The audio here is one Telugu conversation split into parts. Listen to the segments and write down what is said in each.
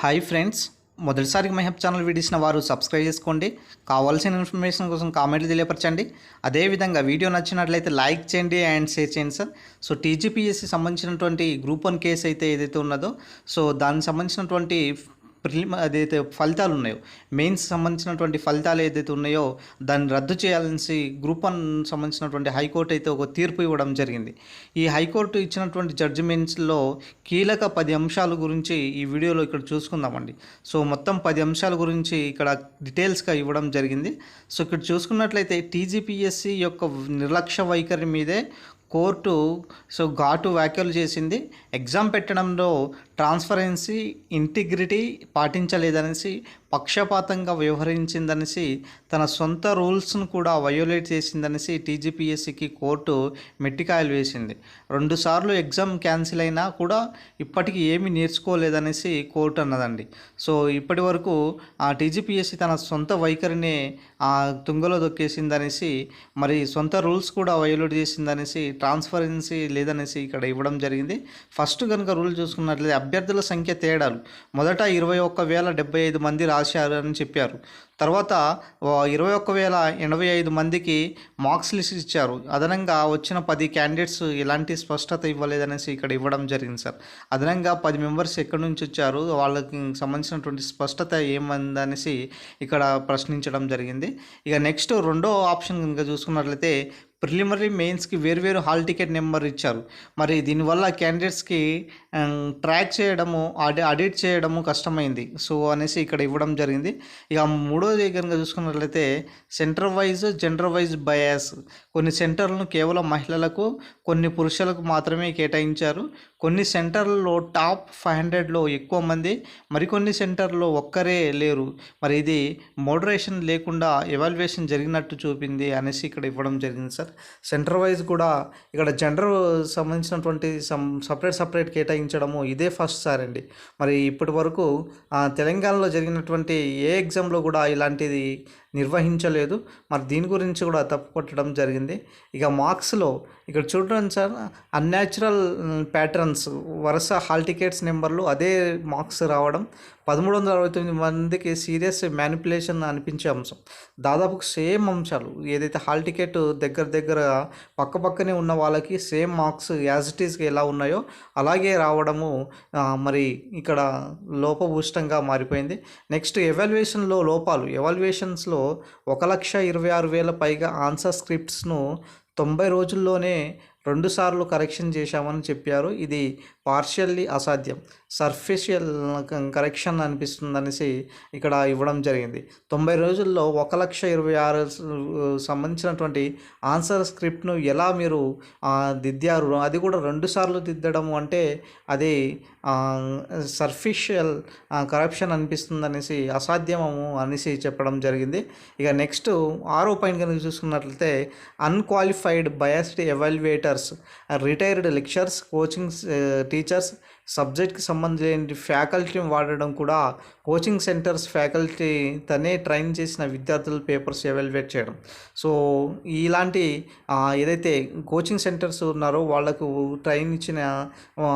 Hi friends. మొదటిసారి మహబ్ ఛానల్ వీడియోసిన వారు సబ్స్క్రైబ్ చేసుకోండి. కావాల్సిన ఇన్ఫర్మేషన్ కోసం కామెంట్లు తెలియపరచండి. అదేవిధంగా వీడియో నచ్చినట్లయితే లైక్ చేయండి అండ్ షేర్ చేయండి సార్. సో టీజీపీఎస్సి సంబంధించినటువంటి గ్రూప్ వన్ కేసు అయితే ఏదైతే ఉన్నదో సో దానికి సంబంధించినటువంటి ప్రిలిమ్ అదైతే ఫలితాలు ఉన్నాయో మెయిన్స్ సంబంధించినటువంటి ఫలితాలు ఏదైతే ఉన్నాయో దాన్ని రద్దు చేయాలని గ్రూప్ వన్ సంబంధించినటువంటి హైకోర్టు అయితే ఒక తీర్పు ఇవ్వడం జరిగింది. ఈ హైకోర్టు ఇచ్చినటువంటి జడ్జిమెంట్స్లో కీలక పది అంశాల గురించి ఈ వీడియోలో ఇక్కడ చూసుకుందామండి. సో మొత్తం పది అంశాల గురించి ఇక్కడ డీటెయిల్స్గా ఇవ్వడం జరిగింది. సో ఇక్కడ చూసుకున్నట్లయితే టీజీపీఎస్సి యొక్క నిర్లక్ష్య వైఖరి మీదే కోర్టు సో ఘాటు వ్యాఖ్యలు చేసింది. ఎగ్జామ్ పెట్టడంలో ట్రాన్స్పరెన్సీ ఇంటిగ్రిటీ పాటించలేదనేసి పక్షపాతంగా వ్యవహరించిందనేసి తన సొంత రూల్స్ను కూడా వయోలేట్ చేసిందనేసి టీజీపీఎస్సికి కోర్టు మెట్టికాయలు వేసింది. రెండుసార్లు ఎగ్జామ్ క్యాన్సిల్ అయినా కూడా ఇప్పటికీ ఏమీ నేర్చుకోలేదనేసి కోర్టు అన్నదండి. సో ఇప్పటి వరకు ఆ టీజీపీఎస్సి తన సొంత వైఖరిని ఆ తుంగలో దొక్కేసిందనేసి మరి సొంత రూల్స్ కూడా వయోలేట్ చేసిందనేసి ట్రాన్స్పరెన్సీ లేదనేసి ఇక్కడ ఇవ్వడం జరిగింది. ఫస్ట్ కనుక రూల్ చూసుకున్నట్లయితే అభ్యర్థుల సంఖ్య తేడాలు. మొదట ఇరవై ఒక్క వేల డెబ్బై ఐదు మంది రా అని చెప్పారు. తర్వాత ఇరవై ఒక్క వేల ఎనభై ఐదు మందికి మార్క్స్ లిస్ట్ ఇచ్చారు. అదనంగా వచ్చిన పది క్యాండిడేట్స్ ఎలాంటి స్పష్టత ఇవ్వలేదనేసి ఇక్కడ ఇవ్వడం జరిగింది సార్. అదనంగా పది మెంబర్స్ ఎక్కడి నుంచి వచ్చారు వాళ్ళకి సంబంధించినటువంటి స్పష్టత ఏమందనేసి ఇక్కడ ప్రశ్నించడం జరిగింది. ఇక నెక్స్ట్ రెండో ఆప్షన్ కనుక చూసుకున్నట్లయితే ప్రిలిమినరీ మెయిన్స్కి వేరువేరు హాల్ టికెట్ నెంబర్ ఇచ్చారు. మరి దీనివల్ల క్యాండిడేట్స్కి ట్రాక్ చేయడము అడి అడిట్ చేయడము కష్టమైంది. సో అనేసి ఇక్కడ ఇవ్వడం జరిగింది. ఇక మూడోది కనుక చూసుకున్నట్లయితే centre wise gender wise bias కొన్ని సెంటర్లను కేవలం మహిళలకు కొన్ని పురుషులకు మాత్రమే కేటాయించారు. కొన్ని సెంటర్లలో టాప్ ఫైవ్ హండ్రెడ్లో ఎక్కువ మంది మరికొన్ని సెంటర్లో ఒక్కరే లేరు. మరి ఇది మోడరేషన్ లేకుండా ఎవాల్యుయేషన్ జరిగినట్టు చూపింది అనేసి ఇక్కడ ఇవ్వడం జరిగింది సార్. సెంటర్ వైజ్ కూడా ఇక్కడ జెండర్ సంబంధించినటువంటి సమ్ సపరేట్ సపరేట్ కేటాయించడము ఇదే ఫస్ట్ సార్ అండి. మరి ఇప్పటి వరకు తెలంగాణలో జరిగినటువంటి ఏ ఎగ్జామ్లో కూడా ఇలాంటిది నిర్వహించలేదు. మరి దీని గురించి కూడా తప్పు కొట్టడం జరిగింది. ఇక మార్క్స్లో ఇక్కడ చూడండి సార్ అన్యాచురల్ ప్యాటర్న్స్ uh, వరుస హాల్ టికెట్స్ నెంబర్లు అదే మార్క్స్ రావడం. పదమూడు వందల అరవై తొమ్మిది మందికి సీరియస్ మ్యానిపులేషన్ అనిపించే అంశం. దాదాపు సేమ్ అంశాలు. ఏదైతే హాల్ టికెట్ దగ్గర దగ్గర పక్క పక్కనే ఉన్న వాళ్ళకి సేమ్ మార్క్స్ యాజ్ ఇట్ ఈస్గా ఎలా ఉన్నాయో అలాగే రావడము మరి ఇక్కడ లోపభూష్టంగా మారిపోయింది. నెక్స్ట్ ఎవాల్యుయేషన్లో లోపాలు. ఎవాల్యుయేషన్స్లో ఒక లక్ష ఇరవై ఆరు వేల పైగా ఆన్సర్ స్క్రిప్ట్స్ను తొంభై రోజుల్లోనే రెండుసార్లు కరెక్షన్ చేశామని చెప్పారు. ఇది పార్షియల్లీ అసాధ్యం. సర్ఫేషియల్ కరెక్షన్ అనిపిస్తుంది అనేసి ఇక్కడ ఇవ్వడం జరిగింది. తొంభై రోజుల్లో ఒక లక్ష ఇరవై ఆరు సంబంధించినటువంటి ఆన్సర్ స్క్రిప్ట్ను ఎలా మీరు దిద్దారు? అది కూడా రెండుసార్లు దిద్దడం అంటే అది సర్ఫిషియల్ కరప్షన్ అనిపిస్తుంది అనేసి అసాధ్యము అనేసి చెప్పడం జరిగింది. ఇక నెక్స్ట్ ఆరో పాయింట్ కనుక చూసుకున్నట్లయితే unqualified biased evaluators retired lectures coaching teachers సబ్జెక్ట్కి సంబంధించిన ఫ్యాకల్టీని వాడడం కూడా కోచింగ్ సెంటర్స్ ఫ్యాకల్టీ తనే ట్రైన్ చేసిన విద్యార్థుల పేపర్స్ ఎవాల్యుయేట్ చేయడం. సో ఇలాంటి ఏదైతే కోచింగ్ సెంటర్స్ ఉన్నారో వాళ్ళకు ట్రైన్ ఇచ్చిన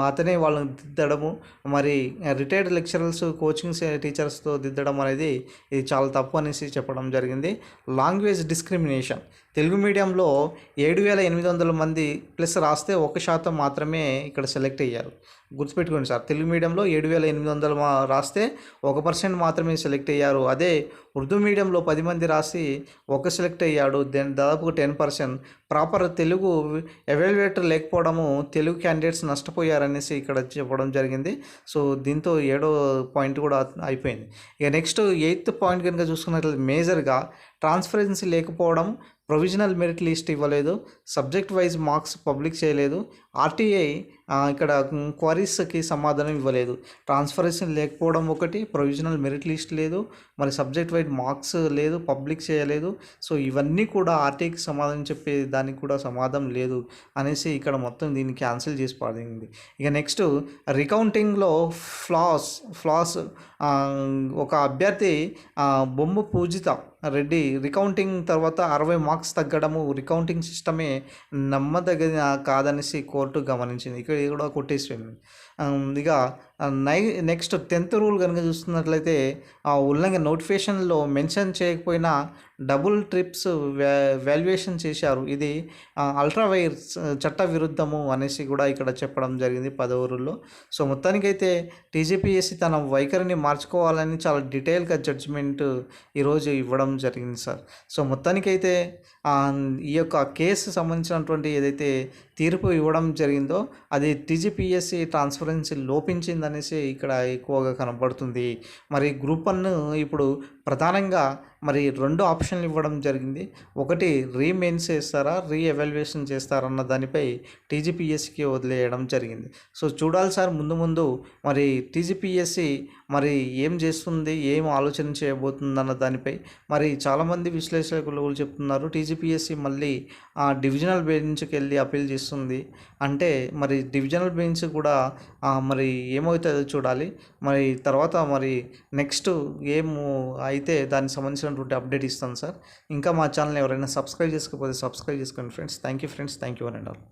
అతనే వాళ్ళని దిద్దడము. మరి రిటైర్డ్ లెక్చరర్స్ కోచింగ్ టీచర్స్తో దిద్దడం అనేది ఇది చాలా తప్పు అనేసి చెప్పడం జరిగింది. Language discrimination. తెలుగు మీడియంలో ఏడు వేల ఎనిమిది వందల మంది ప్లస్ రాస్తే ఒక శాతం మాత్రమే ఇక్కడ సెలెక్ట్ అయ్యారు. గుర్తుపెట్టుకోండి సార్. తెలుగు మీడియంలో ఏడు వేల ఎనిమిది వందలు రాస్తే ఒక పర్సెంట్ మాత్రమే సెలెక్ట్ అయ్యారు. అదే ఉర్దూ మీడియంలో పది మంది రాసి ఒక సెలెక్ట్ అయ్యాడు. దెన్ దాదాపు ten percent. Proper Telugu evaluator లేకపోవడము తెలుగు క్యాండిడేట్స్ నష్టపోయారనేసి ఇక్కడ చెప్పడం జరిగింది. సో దీంతో ఏడో పాయింట్ కూడా అయిపోయింది. ఇక నెక్స్ట్ ఎయిత్ పాయింట్ కనుక చూసుకున్నట్లయితే మేజర్గా ట్రాన్స్పరెన్సీ లేకపోవడం ప్రొవిజనల్ మెరిట్ లిస్ట్ ఇవ్వలేదు. సబ్జెక్ట్ వైజ్ మార్క్స్ పబ్లిక్ చేయలేదు. ఆర్టీఐ ఇక్కడ క్వరీస్కి సమాధానం ఇవ్వలేదు. ట్రాన్స్ఫరేషన్ లేకపోవడం ఒకటి ప్రొవిజనల్ మెరిట్ లిస్ట్ లేదు. మరి సబ్జెక్ట్ వైజ్ మార్క్స్ లేదు పబ్లిక్ చేయలేదు. సో ఇవన్నీ కూడా ఆర్టీఐకి సమాధానం చెప్పే దాని దానికి కూడా సమాధానం లేదు అనేసి ఇక్కడ మొత్తం దీన్ని క్యాన్సిల్ చేసి పడింది. ఇక నెక్స్ట్ రికౌంటింగ్లో ఫ్లాస్ ఫ్లాస్ ఒక అభ్యర్థి బొమ్మ పూజిత రెడ్డి రికౌంటింగ్ తర్వాత అరవై మార్క్స్ తగ్గడము రికౌంటింగ్ సిస్టమే నమ్మదగిన కాదనేసి కోర్టు గమనించింది. ఇక్కడ కూడా కొట్టేసిపోయింది ఇక నై నెక్స్ట్ టెన్త్ రూల్ కనుక చూస్తున్నట్లయితే ఆ ఉల్లంఘన నోటిఫికేషన్లో మెన్షన్ చేయకపోయినా డబుల్ ట్రిప్స్ వ్యా వాల్యుయేషన్ చేశారు. ఇది అల్ట్రా వైర్స్ చట్ట విరుద్ధము అనేసి కూడా ఇక్కడ చెప్పడం జరిగింది పదవ రూల్లో. సో మొత్తానికైతే టీజీపీఎస్సీ తన వైఖరిని మార్చుకోవాలని చాలా డీటెయిల్గా జడ్జిమెంట్ ఈరోజు ఇవ్వడం జరిగింది సార్. సో మొత్తానికైతే ఈ యొక్క కేసు సంబంధించినటువంటి ఏదైతే తీర్పు ఇవ్వడం జరిగిందో అది టీజీపీఎస్సీ ట్రాన్స్పరెన్సీ లోపించిందనేసి ఇక్కడ ఎక్కువగా కనబడుతుంది. మరి గ్రూప్ వన్ ఇప్పుడు ప్రధానంగా మరి రెండు ఆప్షన్లు ఇవ్వడం జరిగింది. ఒకటి రీమెయిన్స్ చేస్తారా రీఎవాల్యుయేషన్ చేస్తారన్న దానిపై టీజీపీఎస్సీకి వదిలేయడం జరిగింది. సో చూడాలి సార్ ముందు ముందు మరి టీజీపీఎస్సీ మరి ఏం చేస్తుంది ఏం ఆలోచన చేయబోతుంది అన్న దానిపై. మరి చాలామంది విశ్లేషకులు చెప్తున్నారు చెప్తున్నారు ఎస్జిపిఎస్సి మళ్ళీ ఆ డివిజనల్ బెంచ్కి వెళ్ళి అప్పీల్ చేస్తుంది. అంటే మరి డివిజనల్ బెంచ్ కూడా మరి ఏమవుతుందో చూడాలి. మరి తర్వాత మరి నెక్స్ట్ ఏము అయితే దానికి సంబంధించినటువంటి అప్డేట్ ఇస్తాను సార్. ఇంకా మా ఛానల్ ఎవరైనా సబ్స్క్రైబ్ చేసుకోకపోతే సబ్స్క్రైబ్ చేసుకోండి friends. Thank you friends. Thank you and all.